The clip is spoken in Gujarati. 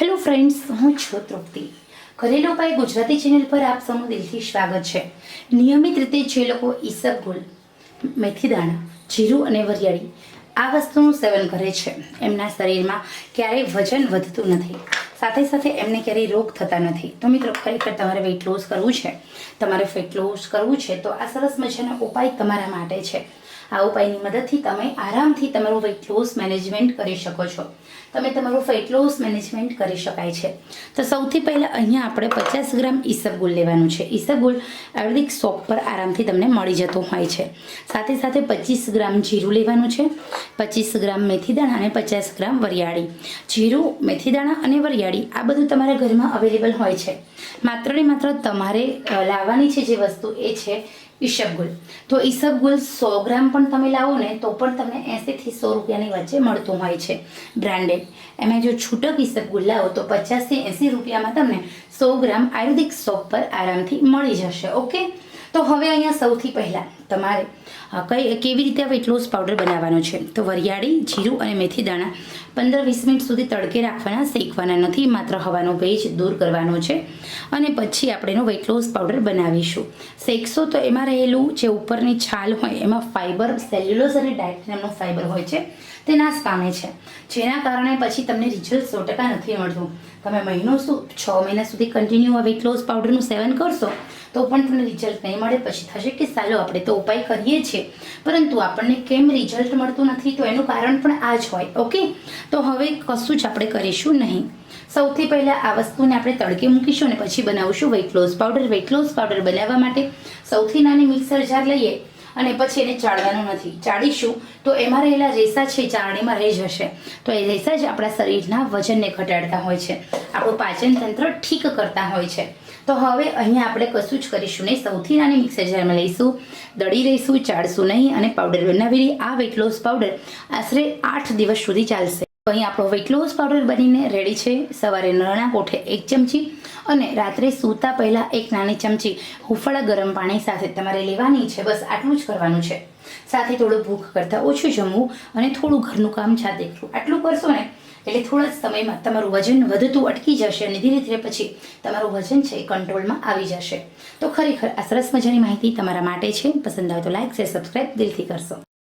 હેલો ફ્રેન્ડ્સ, હું છું તૃપ્તિ. ઘરેલું ઉપાય ગુજરાતી ચેનલ પર આપ સૌનું દિલથી સ્વાગત છે. નિયમિત રીતે જે લોકો ઈસબગુલ મેથી દાણા જીરું અને વરિયાળી આ વસ્તુનું સેવન કરે છે, એમના શરીરમાં ક્યારેય વજન વધતું નથી. સાથે સાથે એમને ક્યારેય રોગ થતા નથી. તો મિત્રો, ખરેખર તમારે વેઇટ લોસ કરવું છે. તમારે ફેટ લોસ કરવું છે, તો આ સરસ મજાનો ઉપાય તમારા માટે છે. આ ઉપાયની મદદથી તમે આરામથી તમારું વેઇટ લોસ મેનેજમેન્ટ કરી શકો છો. તમે તમારું ફેટ લોસ મેનેજમેન્ટ કરી શકાય છે. તો સૌથી પહેલાં અહીંયા આપણે પચાસ ગ્રામ ઈસબગુલ લેવાનું છે. ઈસબગુલ આયુર્વેદિક શોપ પર આરામથી તમને મળી જતું હોય છે. સાથે સાથે પચીસ ગ્રામ જીરું લેવાનું છે. પચીસ ગ્રામ મેથીદાણા અને પચાસ ગ્રામ વરિયાળી. જીરું મેથીદાણા અને વરિયાળી આ બધું તમારા ઘરમાં અવેલેબલ હોય છે. માત્ર ને માત્ર તમારે લાવવાની છે જે વસ્તુ એ છે ઈસબગુલ તો ઈસબગુલ સો ગ્રામ પણ તમે લાવો ને, તો પણ તમને એંસીથી સો રૂપિયાની વચ્ચે મળતું હોય છે બ્રાન્ડેડ. એમાં જો છૂટક ઈસબગુલ લાવો, તો પચાસથી એંસી રૂપિયામાં તમને સો ગ્રામ આયુર્વેદિક શોપ પર આરામથી મળી જશે, ઓકે? તો હવે અહીંયા સૌથી પહેલાં તમારે કઈ, કેવી રીતે વેટ લોસ પાવડર બનાવવાનો છે? તો વરિયાળી, જીરું અને મેથી દાણા પંદર વીસ મિનિટ સુધી તડકે રાખવાના, શેકવાના નથી, માત્ર હવાનો ભેજ દૂર કરવાનો છે. અને પછી આપણે એનો વેટ લોસ પાવડર બનાવીશું. શેકશો તો એમાં રહેલું જે ઉપરની છાલ હોય, એમાં ફાઇબર સેલ્યુલોઝ અને ડાયટ નામનું ફાઇબર હોય છે, તે નાશ પામે છે. જેના કારણે પછી તમને રિઝલ્ટ સો ટકા નથી મળતું. તમે મહિનો શું છ મહિના સુધી કન્ટિન્યુ આ વેટ લોસ પાવડરનું સેવન કરશો, તો પણ તમને રિઝલ્ટ નહીં મળે. પછી થશે કે સાલો આપણે તો ઉપાય કરીએ છીએ. પરંતુ આપણને કેમ રિઝલ્ટ મળતું નથી, તો એનું કારણ પણ આ જ હોય ઓકે તો હવે કશું જ આપણે કરીશું નહીં. સૌથી પહેલાં આ વસ્તુને આપણે તડકે મૂકીશું અને પછી બનાવીશું weight loss powder weight loss powder બનાવવા માટે સૌથી નાની મિક્સર જાર લઈએ અને પછી એને ચાળવાનું નથી. ચાળીશું તો એમાં રહેલા રેસા છે એ ચાળણીમાં રહી જશે. તો એ રેસા જ આપણા શરીરના વજનને ઘટાડતા હોય છે. આપણું પાચન તંત્ર ઠીક કરતા હોય છે. તો હવે અહીંયા આપણે કશું જ કરીશું નહીં. સૌથી નાની મિક્સર જારમાં લઈશું. દળી લઈશું, ચાળશું નહીં અને પાવડર બનાવેલી આ વેટ લોસ પાવડર આશરે આઠ દિવસ સુધી ચાલશે. અહીં આપણો વેટ લોસ પાવડર બનીને રેડી છે. સવારે નરણા કોઠે એક ચમચી અને રાત્રે સૂતા પહેલાં એક નાની ચમચી હુંફાળા ગરમ પાણી સાથે તમારે લેવાની છે. બસ આટલું જ કરવાનું છે. સાથે થોડું ભૂખ કરતાં ઓછું જમવું અને થોડું ઘરનું કામ જાતે કરવું. આટલું કરશો ને એટલે થોડા જ સમયમાં તમારું વજન વધતું અટકી જશે અને ધીરે ધીરે પછી તમારું વજન છે એ કંટ્રોલમાં આવી જશે. તો ખરેખર આ સરસ મજાની માહિતી તમારા માટે છે. પસંદ આવે તો લાઈક, શેર સબસ્ક્રાઈબ દિલથી કરશો.